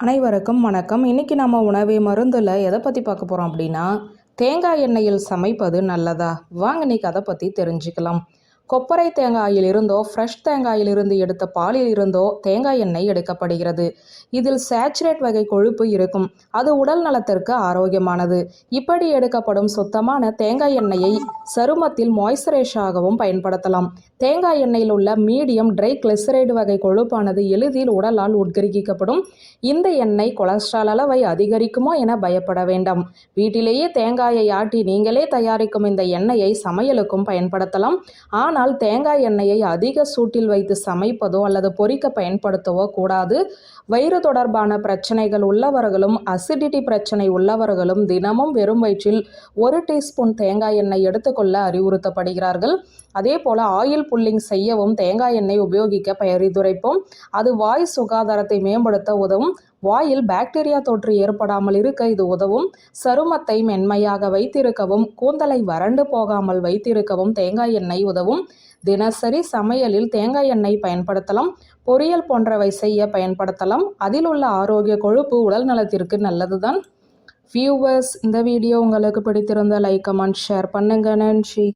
அனைவருக்கும் வணக்கம். இன்னைக்கு நம்ம உணவே மருந்தில் எதை பற்றி பார்க்க போகிறோம் அப்படின்னா தேங்காய் எண்ணெயில் சமைப்பது நல்லதா? வாங்க இன்னைக்கு அதை பற்றி தெரிஞ்சுக்கலாம். கொப்பரை தேங்காயில் இருந்தோ ஃப்ரெஷ் தேங்காயில் இருந்து எடுத்த பாலில் இருந்தோ தேங்காய் எண்ணெய் எடுக்கப்படுகிறது. இதில் சேச்சுரேட் வகை கொழுப்பு இருக்கும். அது உடல் நலத்திற்கு ஆரோக்கியமானது. இப்படி எடுக்கப்படும் சுத்தமான தேங்காய் எண்ணெயை சருமத்தில் மாய்ஸ்சரைஸாகவும் பயன்படுத்தலாம். தேங்காய் எண்ணெயில் உள்ள மீடியம் ட்ரை கிளிசரைடு வகை கொழுப்பானது எளிதில் உடலால் உட்கிரகிக்கப்படும். இந்த எண்ணெய் கொலஸ்ட்ரால் அளவை அதிகரிக்குமோ என பயப்பட வேண்டாம். வீட்டிலேயே தேங்காயை ஆட்டி நீங்களே தயாரிக்கும் இந்த எண்ணெயை சமையலுக்கும் பயன்படுத்தலாம். ஆனால் ஆனால் தேங்காய் எண்ணெயை அதிக சூட்டில் வைத்து சமைப்பதோ அல்லது பொறிக்க பயன்படுத்தவோ கூடாது. வயிறு தொடர்பான பிரச்சனைகள் உள்ளவர்களும் அசிடிட்டி பிரச்சனை உள்ளவர்களும் தினமும் வெறும் வயிற்றில் ஒரு டீஸ்பூன் தேங்காய் எண்ணெய் எடுத்துக்கொள்ள அறிவுறுத்தப்படுகிறார்கள். அதே போல் ஆயில் புல்லிங் செய்யவும் தேங்காய் எண்ணெய் உபயோகிக்க பரிந்துரைப்போம். அது வாய் சுகாதாரத்தை மேம்படுத்த உதவும். வாயில் பாக்டீரியா தொற்று ஏற்படாமல் இருக்க இது உதவும். சருமத்தை மென்மையாக வைத்திருக்கவும் கூந்தலை வறண்டு போகாமல் வைத்திருக்கவும் தேங்காய் எண்ணெய் உதவும். தினசரி சமையலில் தேங்காய் எண்ணெய் பயன்படுத்தலாம். பொரியல் போன்றவை செய்ய பயன்படுத்தலாம். அதில் உள்ள ஆரோக்கிய கொழுப்பு உடல் நலத்திற்கு நல்லதுதான். வியூவர்ஸ் இந்த வீடியோ உங்களுக்கு பிடித்திருந்த லைக் கமெண்ட் ஷேர் பண்ணுங்க. நன்றி.